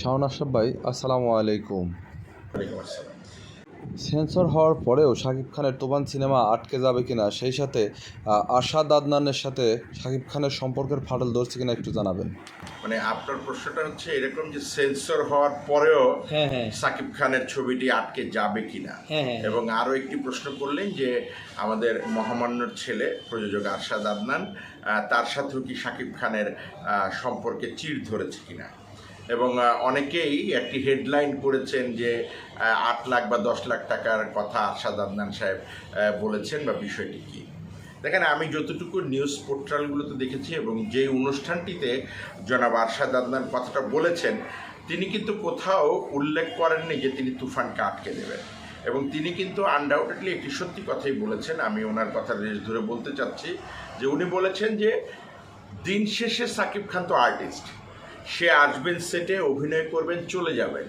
শাওন আশরাফ ভাই আসসালামু আলাইকুম। ওয়ালাইকুম সেন্সর হওয়ার পরেও শাকিব খানের তুফান সিনেমা আটকে যাবে কিনা সেই সাথে আশাদ আদনানের সাথে শাকিব খানের সম্পর্কের ফাটল ধরছে কিনা একটু জানাবেন। মানে আপনার প্রশ্নটা হচ্ছে এরকম যে সেন্সর হওয়ার পরেও হ্যাঁ হ্যাঁ। সাকিব খানের ছবিটি আটকে যাবে কিনা? হ্যাঁ। এবং আরও একটি প্রশ্ন করলেন যে আমাদের মহামান্যর ছেলে প্রযোজক আরশাদ আদনান তার সাথেও কি সাকিব খানের সম্পর্কে চিড় ধরেছে কিনা? এবং অনেকেই একটি হেডলাইন করেছেন যে আট লাখ বা দশ লাখ টাকার কথা আরশাদ আদনান সাহেব বলেছেন বা বিষয়টি কী। দেখেন, আমি যতটুকু নিউজ পোর্টালগুলোতে দেখেছি এবং যে অনুষ্ঠানটিতে জনাব আরশাদ আদনান কথাটা বলেছেন, তিনি কিন্তু কোথাও উল্লেখ করেননি যে তিনি তুফানকে আটকে দেবেন। এবং তিনি কিন্তু আনডাউটেডলি একটি সত্যি কথাই বলেছেন, আমি ওনার কথা রেস ধরে বলতে চাচ্ছি যে উনি বলেছেন যে, দিন শেষে সাকিব খান তো আর্টিস্ট সে আসবেন সেটে, অভিনয় করবেন, চলে যাবেন।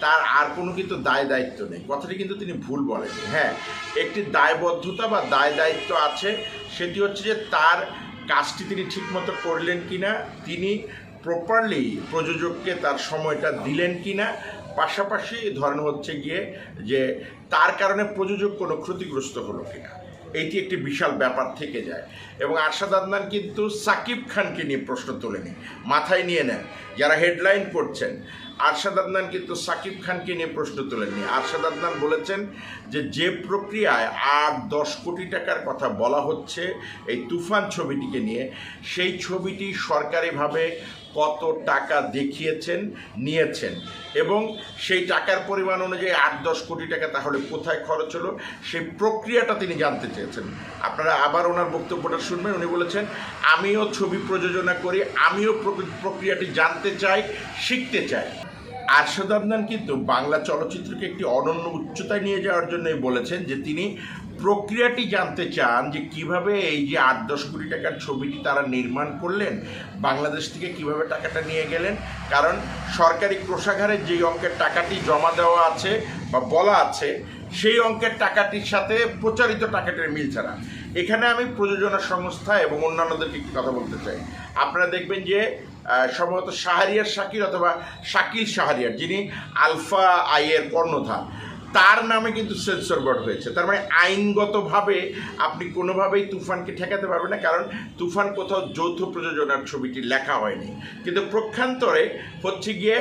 তার আর কোনো কিন্তু দায় দায়িত্ব নেই। কথাটি কিন্তু তিনি ভুল বলেনি। হ্যাঁ একটি দায়বদ্ধতা বা দায় দায়িত্ব আছে। সেটি হচ্ছে যে তার কাজটি তিনি ঠিকমতো করলেন কি না তিনি প্রপারলি প্রযোজককে তার সময়টা দিলেন কিনা, পাশাপাশি ধরেন হচ্ছে গিয়ে যে তার কারণে প্রযোজক কোনো ক্ষতিগ্রস্ত হলো কিনা। এইটি একটি বিশাল ব্যাপার থেকে যায়। এবং আরশাদ আদনান কিন্তু সাকিব খানকে নিয়ে প্রশ্ন তুলে নেয় মাথায় নিয়ে নেন। যারা হেডলাইন করছেন, আরশাদ আদনান কিন্তু সাকিব খানকে নিয়ে প্রশ্ন তোলেননি। আরশাদ আদনান বলেছেন যে যে প্রক্রিয়ায় আট দশ কোটি টাকার কথা বলা হচ্ছে, এই তুফান ছবিটিকে নিয়ে, সেই ছবিটি সরকারিভাবে কত টাকা দেখিয়েছেন, নিয়েছেন এবং সেই টাকার পরিমাণ অনুযায়ী আট দশ কোটি টাকা তাহলে কোথায় খরচ হলো, সেই প্রক্রিয়াটা তিনি জানতে চেয়েছেন। আপনারা আবার ওনার বক্তব্যটা শুনবেন। উনি বলেছেন, আমিও ছবি প্রযোজনা করি, আমিও প্রক- প্রক্রিয়াটি জানতে চাই শিখতে চাই আরশাদ আদনান কিন্তু বাংলা চলচ্চিত্রকে একটি অনন্য উচ্চতায় নিয়ে যাওয়ার জন্যই বলেছেন যে তিনি প্রক্রিয়াটি জানতে চান যে কীভাবে এই যে আট দশ কোটি টাকার ছবিটি তারা নির্মাণ করলেন, বাংলাদেশ থেকে কীভাবে টাকাটা নিয়ে গেলেন। কারণ সরকারি কোষাগারে যেই অঙ্কের টাকাটি জমা দেওয়া আছে বা বলা আছে, সেই অঙ্কের টাকাটির সাথে প্রচারিত টাকাটির মিল ছাড়া। এখানে আমি প্রযোজনা সংস্থা এবং অন্যান্যদেরকে একটি কথা বলতে চাই। আপনারা দেখবেন যে সম্ভবত শাহরিয়ার শাকির অথবা শাকিল শাহরিয়ার, যিনি আলফা আইয়ের কর্ণধার, তার নামে কিন্তু সেন্সর বোর্ড হয়েছে। তার মানে আইনগতভাবে আপনি কোনোভাবেই তুফানকে ঠেকাতে পারবেন না, কারণ তুফান কোথাও যৌথ প্রযোজনার ছবিটি লেখা হয়নি। কিন্তু প্রক্ষান্তরে হচ্ছে গিয়ে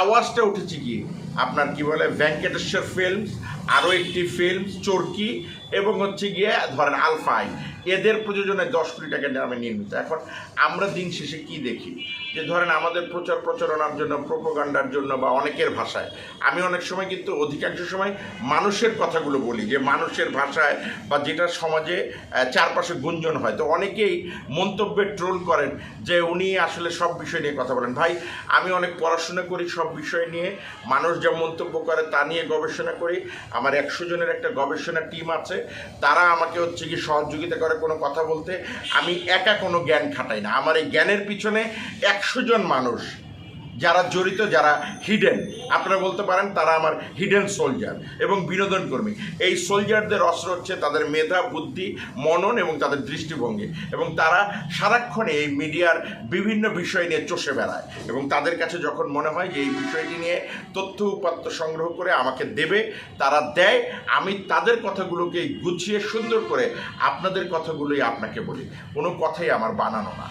আওয়াজটা উঠেছে গিয়ে। আপনার কি বলে, ভেঙ্কটেশ্বর ফিল্মস আরও একটি ফিল্ম চরকি, এবং হচ্ছে গিয়ে ধরেন আলফাই এদের প্রযোজনায় দশ কোটি টাকা নামে নির্মিত। এখন আমরা দিন শেষে কি দেখি? যে ধরেন আমাদের প্রচার প্রচারণার জন্য, প্রোপোগান্ডার জন্য বা অনেকের ভাষায়, আমি অনেক সময় কিন্তু অধিকাংশ সময় মানুষের কথাগুলো বলি, যে মানুষের ভাষায় বা যেটা সমাজে চারপাশে গুঞ্জন হয়। তো অনেকেই মন্তব্যে ট্রোল করেন যে উনি আসলে সব বিষয় নিয়ে কথা বলেন। ভাই, আমি অনেক পড়াশোনা করি, সব বিষয় নিয়ে। মানুষ যা মন্তব্য করে তা নিয়ে গবেষণা করি। আমার একশো জনের একটা গবেষণা টিম আছে। তারা আমাকে হচ্ছে কি সহযোগিতা করে কোনো কথা বলতে। আমি একা কোনো জ্ঞান খাটাই না। আমার এই জ্ঞানের পিছনে একশো জন মানুষ যারা জড়িত, যারা হিডেন আপনারা বলতে পারেন তারা আমার হিডেন সোলজার এবং বিনোদন কর্মী। এই সোলজারদের অস্ত্র হচ্ছে তাদের মেধা, বুদ্ধি, মনন এবং তাদের দৃষ্টিভঙ্গি এবং তারা সারাক্ষণে এই মিডিয়ার বিভিন্ন বিষয় নিয়ে চষে বেড়ায় এবং তাদের কাছে যখন মনে হয় যে এই বিষয়টি নিয়ে তথ্য উপাত্ত সংগ্রহ করে আমাকে দেবে, তারা দেয়। আমি তাদের কথাগুলোকে গুছিয়ে সুন্দর করে আপনাদের কথাগুলোই আপনাকে বলি। কোনো কথাই আমার বানানো না।